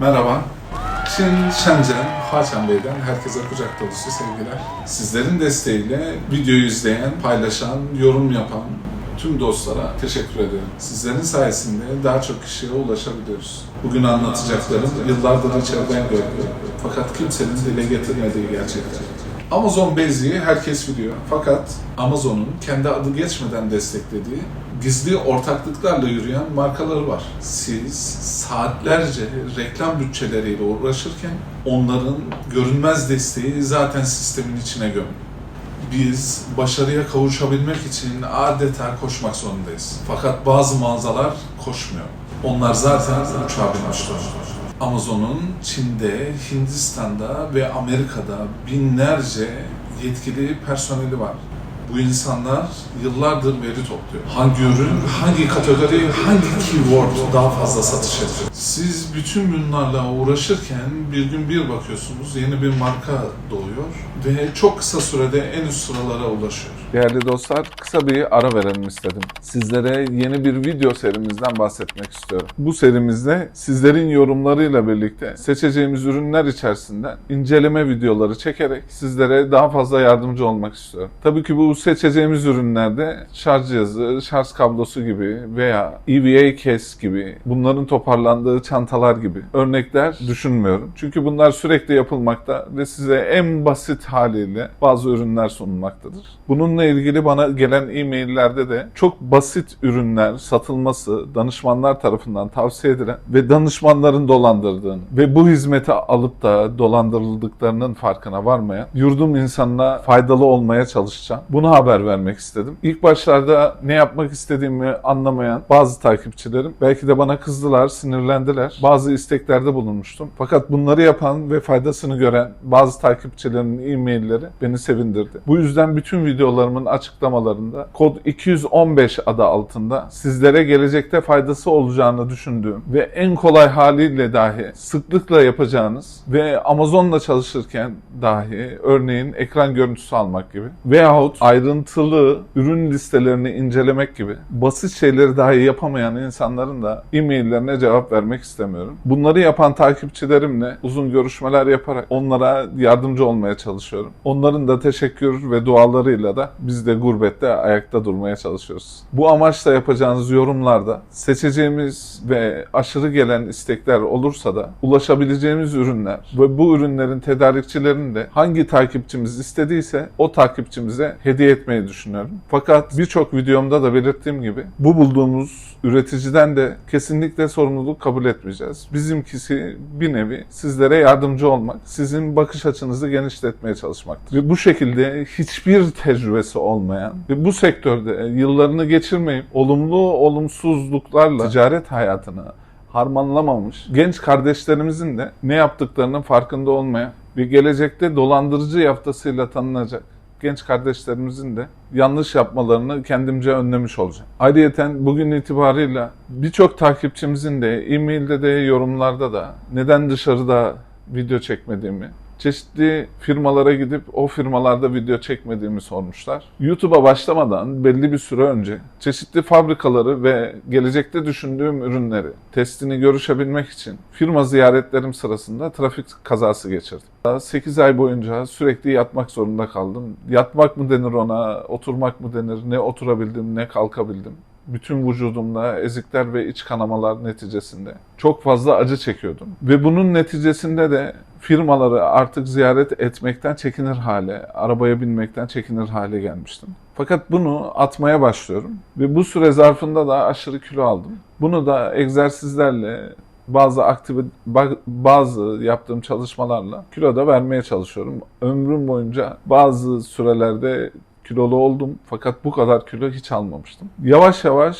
Merhaba. Çin Shenzhen, Haçan Bey'den herkese kucak dolusu sevgiler. Sizlerin desteğiyle videoyu izleyen, paylaşan, yorum yapan tüm dostlara teşekkür ederim. Sizlerin sayesinde daha çok kişiye ulaşabiliyoruz. Bugün anlatacaklarım yıllardır içeriden gördüm. Fakat kimsenin dile getirmediği gerçekler. Amazon Basic'i herkes biliyor. Fakat Amazon'un kendi adı geçmeden desteklediği gizli ortaklıklarla yürüyen markaları var. Siz saatlerce reklam bütçeleriyle uğraşırken onların görünmez desteği zaten sistemin içine gömülü. Biz başarıya kavuşabilmek için adeta koşmak zorundayız. Fakat bazı mağazalar koşmuyor. Onlar zaten uçağa binmiş. Amazon'un Çin'de, Hindistan'da ve Amerika'da binlerce yetkili personeli var. Bu insanlar yıllardır veri topluyor. Hangi ürün, hangi kategori, hangi keyword daha fazla satış ediyor? Siz bütün bunlarla uğraşırken bir gün bir bakıyorsunuz yeni bir marka doğuyor ve çok kısa sürede en üst sıralara ulaşıyor. Değerli dostlar, kısa bir ara verelim istedim. Sizlere yeni bir video serimizden bahsetmek istiyorum. Bu serimizde sizlerin yorumlarıyla birlikte seçeceğimiz ürünler içerisinden inceleme videoları çekerek sizlere daha fazla yardımcı olmak istiyorum. Tabii ki bu seçeceğimiz ürünlerde şarj cihazı, şarj kablosu gibi veya EVA case gibi bunların toparlandığı çantalar gibi örnekler düşünmüyorum. Çünkü bunlar sürekli yapılmakta ve size en basit haliyle bazı ürünler sunulmaktadır. Bununla ilgili bana gelen e-maillerde de çok basit ürünler satılması danışmanlar tarafından tavsiye edilen ve danışmanların dolandırdığını ve bu hizmeti alıp da dolandırıldıklarının farkına varmayan yurdum insanına faydalı olmaya çalışacağım. Bunu haber vermek istedim. İlk başlarda ne yapmak istediğimi anlamayan bazı takipçilerim belki de bana kızdılar, sinirlendiler. Bazı isteklerde bulunmuştum. Fakat bunları yapan ve faydasını gören bazı takipçilerimin e-mailleri beni sevindirdi. Bu yüzden bütün videolarımın açıklamalarında kod 215 adı altında sizlere gelecekte faydası olacağını düşündüğüm ve en kolay haliyle dahi sıklıkla yapacağınız ve Amazon'la çalışırken dahi örneğin ekran görüntüsü almak gibi veyahut ayrıntılı ürün listelerini incelemek gibi basit şeyleri dahi yapamayan insanların da e-maillerine cevap vermek istemiyorum. Bunları yapan takipçilerimle uzun görüşmeler yaparak onlara yardımcı olmaya çalışıyorum. Onların da teşekkür ve dualarıyla da biz de gurbette ayakta durmaya çalışıyoruz. Bu amaçla yapacağınız yorumlarda seçeceğimiz ve aşırı gelen istekler olursa da ulaşabileceğimiz ürünler ve bu ürünlerin tedarikçilerini de hangi takipçimiz istediyse o takipçimize hediye etmeyi düşünüyorum. Fakat birçok videomda da belirttiğim gibi bu bulduğumuz üreticiden de kesinlikle sorumluluk kabul etmeyeceğiz. Bizimkisi bir nevi sizlere yardımcı olmak, sizin bakış açınızı genişletmeye çalışmaktır. Bu şekilde hiçbir tecrübesi olmayan ve bu sektörde yıllarını geçirmeyip olumlu olumsuzluklarla ticaret hayatına harmanlamamış genç kardeşlerimizin de ne yaptıklarının farkında olmayan ve gelecekte dolandırıcı yaftasıyla tanınacak genç kardeşlerimizin de yanlış yapmalarını kendimce önlemiş olacağım. Ayrıca bugün itibarıyla birçok takipçimizin de e-mailde de yorumlarda da neden dışarıda video çekmediğimi, çeşitli firmalara gidip o firmalarda video çekmediğimi sormuşlar. YouTube'a başlamadan belli bir süre önce çeşitli fabrikaları ve gelecekte düşündüğüm ürünleri testini görüşebilmek için firma ziyaretlerim sırasında trafik kazası geçirdim. 8 ay boyunca sürekli yatmak zorunda kaldım. Yatmak mı denir ona, oturmak mı denir, ne oturabildim ne kalkabildim bütün vücudumda ezikler ve iç kanamalar neticesinde çok fazla acı çekiyordum. Ve bunun neticesinde de firmaları artık ziyaret etmekten çekinir hale, arabaya binmekten çekinir hale gelmiştim. Fakat bunu atmaya başlıyorum ve bu süre zarfında da aşırı kilo aldım. Bunu da egzersizlerle bazı aktivite bazı yaptığım çalışmalarla kilo da vermeye çalışıyorum. Ömrüm boyunca bazı sürelerde kilolu oldum fakat bu kadar kilo hiç almamıştım. Yavaş yavaş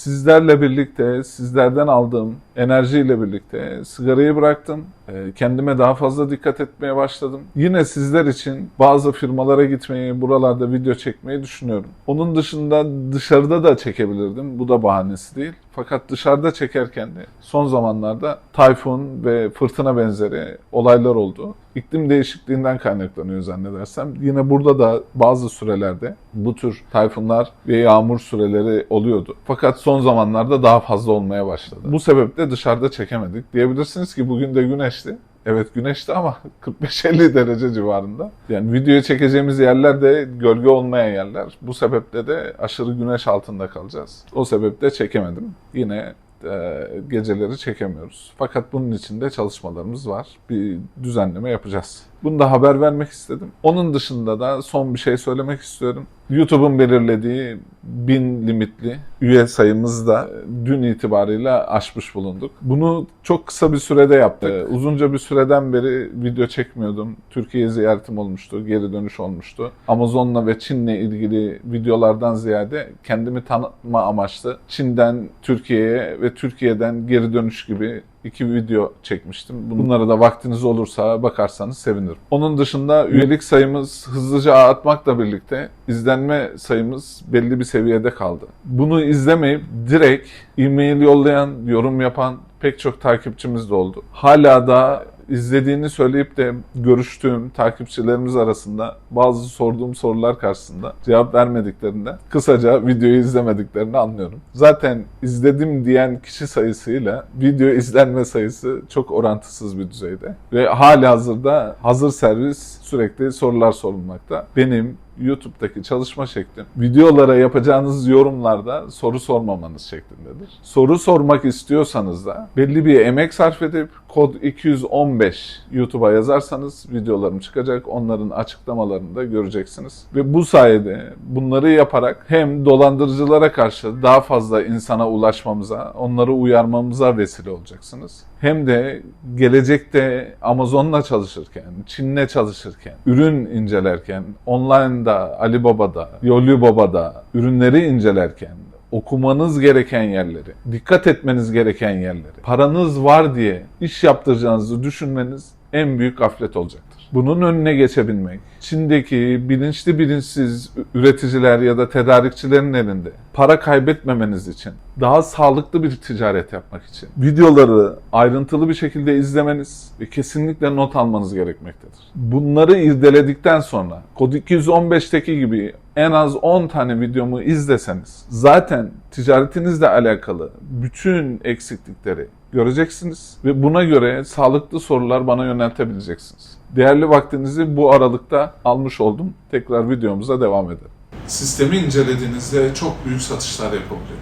sizlerle birlikte, sizlerden aldığım enerjiyle birlikte sigarayı bıraktım. Ee, Kendime daha fazla dikkat etmeye başladım. Yine sizler için bazı firmalara gitmeyi, buralarda video çekmeyi düşünüyorum. Onun dışında dışarıda da çekebilirdim. Bu da bahanesi değil. Fakat dışarıda çekerken de son zamanlarda tayfun ve fırtına benzeri olaylar oldu. iklim değişikliğinden kaynaklanıyor zannedersem. Yine burada da bazı sürelerde bu tür tayfunlar ve yağmur süreleri oluyordu. Fakat son zamanlarda daha fazla olmaya başladı. Bu sebeple dışarıda çekemedik. Diyebilirsiniz ki bugün de güneşti. Evet güneşti ama 45-50 derece civarında. Yani videoya çekeceğimiz yerler de gölge olmayan yerler. Bu sebeple de aşırı güneş altında kalacağız. O sebeple çekemedim. Yine e, geceleri çekemiyoruz. Fakat bunun için de çalışmalarımız var. Bir düzenleme yapacağız. Bunu da haber vermek istedim. Onun dışında da son bir şey söylemek istiyorum. YouTube'un belirlediği 1000 limitli üye sayımızı da dün itibarıyla aşmış bulunduk. Bunu çok kısa bir sürede yaptık. Ee, Uzunca bir süreden beri video çekmiyordum. Türkiye'ye ziyaretim olmuştu, geri dönüş olmuştu. Amazon'la ve Çin'le ilgili videolardan ziyade kendimi tanıtma amaçlı Çin'den Türkiye'ye ve Türkiye'den geri dönüş gibi iki video çekmiştim. Bunlara da vaktiniz olursa bakarsanız sevinirim. Onun dışında üyelik sayımız hızlıca artmakla birlikte izlenme sayımız belli bir seviyede kaldı. Bunu izlemeyip direkt e-mail yollayan, yorum yapan pek çok takipçimiz de oldu. Hala da izlediğini söyleyip de görüştüğüm takipçilerimiz arasında bazı sorduğum sorular karşısında cevap vermediklerinde kısaca videoyu izlemediklerini anlıyorum. Zaten izledim diyen kişi sayısıyla video izlenme sayısı çok orantısız bir düzeyde. Ve hali hazırda hazır servis sürekli sorular sorulmakta. Benim YouTube'daki çalışma şeklim videolara yapacağınız yorumlarda soru sormamanız şeklindedir. Soru sormak istiyorsanız da belli bir emek sarf edip kod 215 YouTube'a yazarsanız videolarım çıkacak. Onların açıklamalarını da göreceksiniz. Ve bu sayede bunları yaparak hem dolandırıcılara karşı daha fazla insana ulaşmamıza, onları uyarmamıza vesile olacaksınız. Hem de gelecekte Amazon'la çalışırken, Çin'le çalışırken, ürün incelerken, online'da, Alibaba'da, Yolubaba'da ürünleri incelerken, okumanız gereken yerleri, dikkat etmeniz gereken yerleri, paranız var diye iş yaptıracağınızı düşünmeniz en büyük gaflet olacaktır. Bunun önüne geçebilmek, Çin'deki bilinçli bilinçsiz üreticiler ya da tedarikçilerin elinde para kaybetmemeniz için, daha sağlıklı bir ticaret yapmak için videoları ayrıntılı bir şekilde izlemeniz ve kesinlikle not almanız gerekmektedir. Bunları irdeledikten sonra kod 215'teki gibi en az 10 tane videomu izleseniz zaten ticaretinizle alakalı bütün eksiklikleri göreceksiniz ve buna göre sağlıklı sorular bana yöneltebileceksiniz. Değerli vaktinizi bu aralıkta almış oldum. Tekrar videomuza devam edelim. Sistemi incelediğinizde çok büyük satışlar yapabiliyor.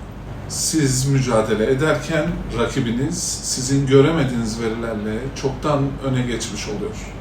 Siz mücadele ederken rakibiniz sizin göremediğiniz verilerle çoktan öne geçmiş oluyor.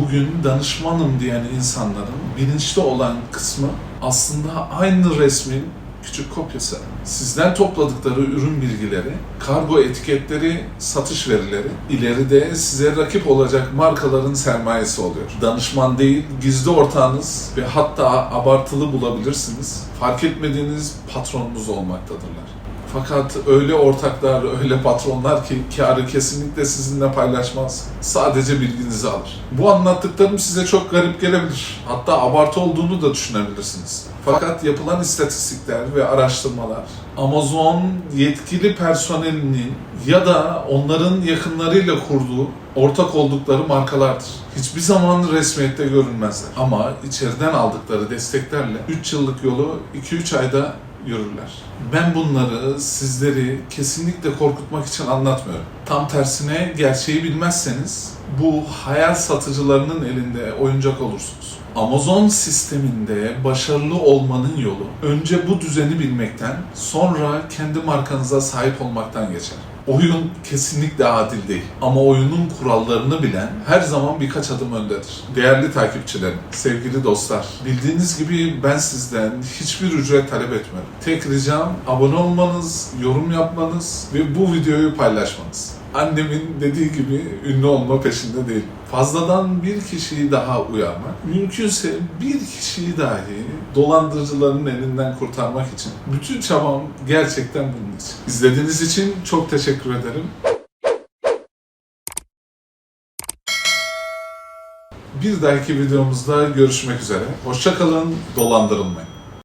Bugün danışmanım diyen insanların bilinçli olan kısmı aslında aynı resmin küçük kopyası. Sizden topladıkları ürün bilgileri, kargo etiketleri, satış verileri ileride size rakip olacak markaların sermayesi oluyor. Danışman değil, gizli ortağınız ve hatta abartılı bulabilirsiniz. Fark etmediğiniz patronunuz olmaktadırlar. Fakat öyle ortaklar, öyle patronlar ki karı kesinlikle sizinle paylaşmaz. Sadece bilginizi alır. Bu anlattıklarım size çok garip gelebilir. Hatta abartı olduğunu da düşünebilirsiniz. Fakat yapılan istatistikler ve araştırmalar Amazon yetkili personelinin ya da onların yakınlarıyla kurduğu ortak oldukları markalardır. Hiçbir zaman resmiyette görünmezler. Ama içeriden aldıkları desteklerle 3 yıllık yolu 2-3 ayda yürürler. Ben bunları sizleri kesinlikle korkutmak için anlatmıyorum. Tam tersine gerçeği bilmezseniz bu hayal satıcılarının elinde oyuncak olursunuz. Amazon sisteminde başarılı olmanın yolu önce bu düzeni bilmekten sonra kendi markanıza sahip olmaktan geçer. Oyun kesinlikle adil değil ama oyunun kurallarını bilen her zaman birkaç adım öndedir. Değerli takipçilerim, sevgili dostlar, bildiğiniz gibi ben sizden hiçbir ücret talep etmiyorum. Tek ricam abone olmanız, yorum yapmanız ve bu videoyu paylaşmanız. Annemin dediği gibi ünlü olma peşinde değil. Fazladan bir kişiyi daha uyarmak, mümkünse bir kişiyi dahi dolandırıcıların elinden kurtarmak için bütün çabam gerçekten bunun için. İzlediğiniz için çok teşekkür ederim. Bir dahaki videomuzda görüşmek üzere. Hoşçakalın, dolandırılmayın.